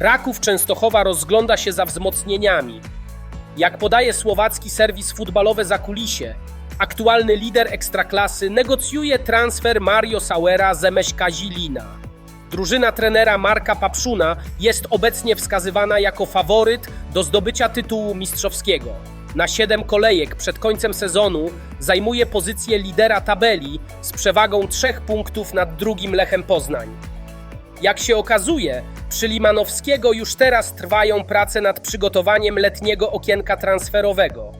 Raków Częstochowa rozgląda się za wzmocnieniami. Jak podaje słowacki serwis futbalowy Zakulisie, aktualny lider ekstraklasy negocjuje transfer Mario Sauera z MŚK Zilina. Drużyna trenera Marka Papszuna jest obecnie wskazywana jako faworyt do zdobycia tytułu mistrzowskiego. Na 7 kolejek przed końcem sezonu zajmuje pozycję lidera tabeli z przewagą 3 punktów nad drugim Lechem Poznań. Jak się okazuje, przy Limanowskiego już teraz trwają prace nad przygotowaniem letniego okienka transferowego.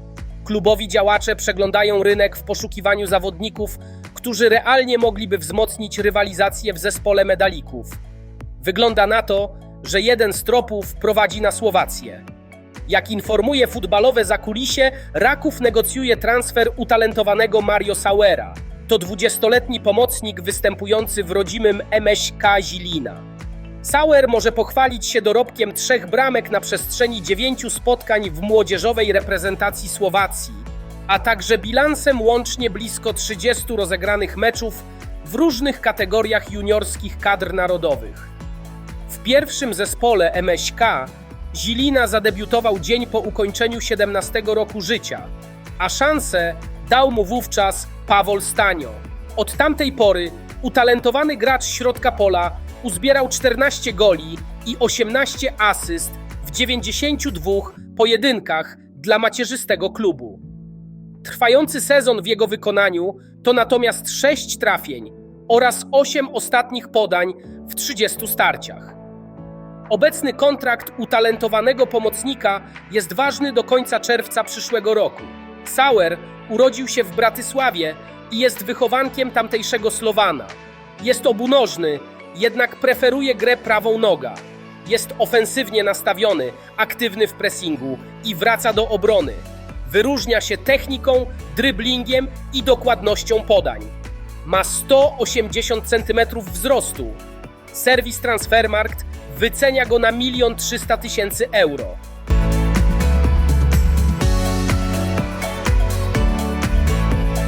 Klubowi działacze przeglądają rynek w poszukiwaniu zawodników, którzy realnie mogliby wzmocnić rywalizację w zespole medalików. Wygląda na to, że jeden z tropów prowadzi na Słowację. Jak informuje futbalowe zakulisie, Raków negocjuje transfer utalentowanego Mario Sauera. To 20-letni pomocnik występujący w rodzimym MŚK Zilina. Sauer może pochwalić się dorobkiem trzech bramek na przestrzeni dziewięciu spotkań w młodzieżowej reprezentacji Słowacji, a także bilansem łącznie blisko 30 rozegranych meczów w różnych kategoriach juniorskich kadr narodowych. W pierwszym zespole MŚK Zilina zadebiutował dzień po ukończeniu 17 roku życia, a szansę dał mu wówczas Pawol Stanio. Od tamtej pory utalentowany gracz środka pola uzbierał 14 goli i 18 asyst w 92 pojedynkach dla macierzystego klubu. Trwający sezon w jego wykonaniu to natomiast 6 trafień oraz 8 ostatnich podań w 30 starciach. Obecny kontrakt utalentowanego pomocnika jest ważny do końca czerwca przyszłego roku. Sauer urodził się w Bratysławie i jest wychowankiem tamtejszego Slowana. Jest obunożny, jednak preferuje grę prawą noga. Jest ofensywnie nastawiony, aktywny w pressingu i wraca do obrony. Wyróżnia się techniką, dryblingiem i dokładnością podań. Ma 180 cm wzrostu. Serwis Transfermarkt wycenia go na 1 300 tysięcy euro.